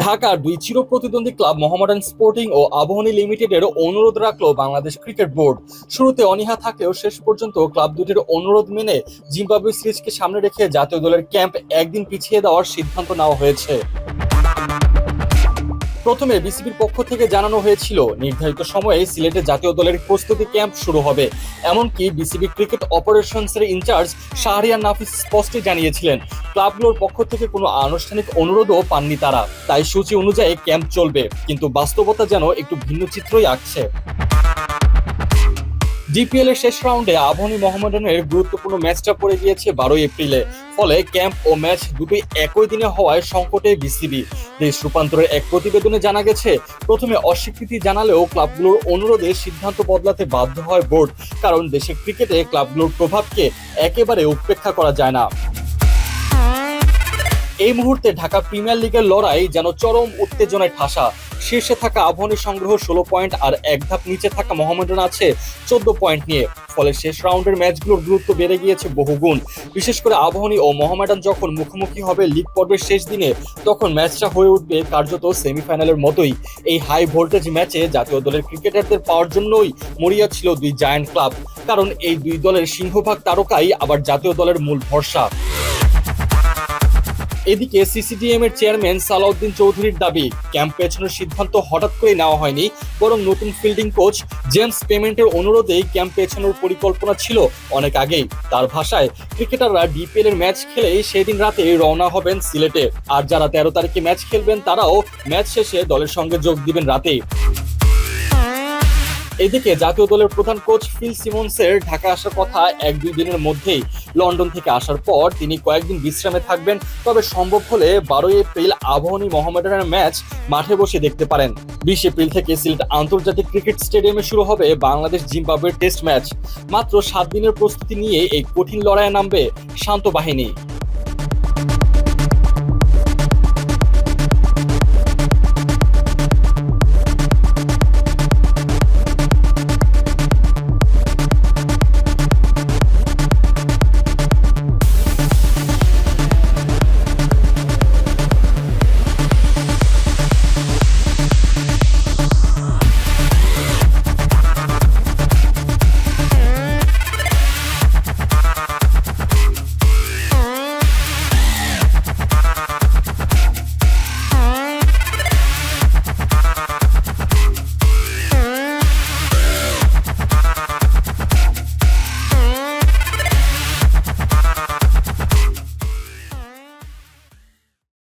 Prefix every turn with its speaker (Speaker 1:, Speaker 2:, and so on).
Speaker 1: ঢাকার দুই চির প্রতিদ্বন্দ্বী ক্লাব মোহামডান স্পোর্টিং ও আবহনী লিমিটেডের অনুরোধ রাখল বাংলাদেশ ক্রিকেট বোর্ড। শুরুতে অনীহা থাকলেও শেষ পর্যন্ত ক্লাব দুটির অনুরোধ মেনে জিম্বাবুয়ে সিরিজকে সামনে রেখে জাতীয় দলের ক্যাম্প একদিন পিছিয়ে দেওয়ার সিদ্ধান্ত নেওয়া হয়েছে। প্রথমে বিসিবির পক্ষ থেকে জানানো হয়েছিল, নির্ধারিত সময়ে সিলেটে জাতীয় দলের প্রস্তুতি ক্যাম্প শুরু হবে। এমনকি বিসিবি ক্রিকেট অপারেশনসের ইনচার্জ শাহরিয়ার নাফিস স্পষ্টই জানিয়েছিলেন, ক্লাবগুলোর পক্ষ থেকে কোনো আনুষ্ঠানিক অনুরোধও পাননি তারা। তাই সূচি অনুযায়ী ক্যাম্প চলবে, কিন্তু বাস্তবতা যেন একটু ভিন্ন চিত্রই আঁকছে। ডিপিএল এর শেষ রাউন্ডে আবহানী মোহামেডানের গুরুত্বপূর্ণ ম্যাচটা পড়ে গিয়েছে বারোই এপ্রিলে। ফলে ক্যাম্প ও ম্যাচ দুটোই একই দিনে হওয়ায় সংকটে বিসিবি। দেশ রূপান্তরের এক প্রতিবেদনে জানা গেছে, প্রথমে অস্বীকৃতি জানালেও ক্লাবগুলোর অনুরোধে সিদ্ধান্ত বদলাতে বাধ্য হয় বোর্ড, কারণ দেশের ক্রিকেটে ক্লাবগুলোর প্রভাবকে একেবারে উপেক্ষা করা যায় না। এই মুহূর্তে ঢাকা প্রিমিয়ার লিগের লড়াই যেন চরম উত্তেজনায় ঠাসা। শীর্ষে থাকা আবহানের সংগ্রহ ষোলো পয়েন্ট আর এক ধাপ নিচে থাকা মোহামেডান আছে চোদ্দ পয়েন্ট নিয়ে। ফলে শেষ রাউন্ডের ম্যাচগুলোর গুরুত্ব বেড়ে গিয়েছে বহুগুণ বিশেষ করে আবহানী ও মোহামেডান যখন মুখোমুখি হবে লিগ পর্বের শেষ দিনে, তখন ম্যাচটা হয়ে উঠবে কার্যত সেমিফাইনালের মতোই। এই হাই ভোল্টেজ ম্যাচে জাতীয় দলের ক্রিকেটারদের পাওয়ার জন্যই মরিয়া ছিল দুই জায়ান্ট ক্লাব। কারণ এই দুই দলের সিংহভাগ তারকাই আবার জাতীয় দলের মূল ভরসা। এদিকে সিসিডিএম এর চেয়ারম্যান সালাউদ্দিন চৌধুরীর দাবি, ক্যাম্প পেছানোর সিদ্ধান্ত হঠাৎ করে নেওয়া হয়নি, বরং নতুন ফিল্ডিং কোচ জেমস পেমেন্টের অনুরোধেই ক্যাম্প পেছানোর পরিকল্পনা ছিল অনেক আগেই। তার ভাষায়, ক্রিকেটাররা ডিপিএল এর ম্যাচ খেলেই সেদিন রাতে রওনা হবেন সিলেটে। আর যারা তেরো তারিখে ম্যাচ খেলবেন, তারাও ম্যাচ শেষে দলের সঙ্গে যোগ দিবেন রাতেই। এদিকে জাতীয় দলের প্রধান কোচ ফিল সিমন্সের ঢাকা আসার কথা এক দুই দিনের মধ্যেই লন্ডন থেকে আসার পর তিনি কয়েকদিন বিশ্রামে থাকবেন, তবে সম্ভব হলে বারোই এপ্রিল আবহানী মোহামেডানের ম্যাচ মাঠে বসে দেখতে পারেন। বিশ এপ্রিল থেকে সিলেট আন্তর্জাতিক ক্রিকেট স্টেডিয়ামে শুরু হবে বাংলাদেশ জিম্বাবুয়ের টেস্ট ম্যাচ। মাত্র সাত দিনের প্রস্তুতি নিয়ে এই কঠিন লড়াইয়ে নামবে শান্ত বাহিনী।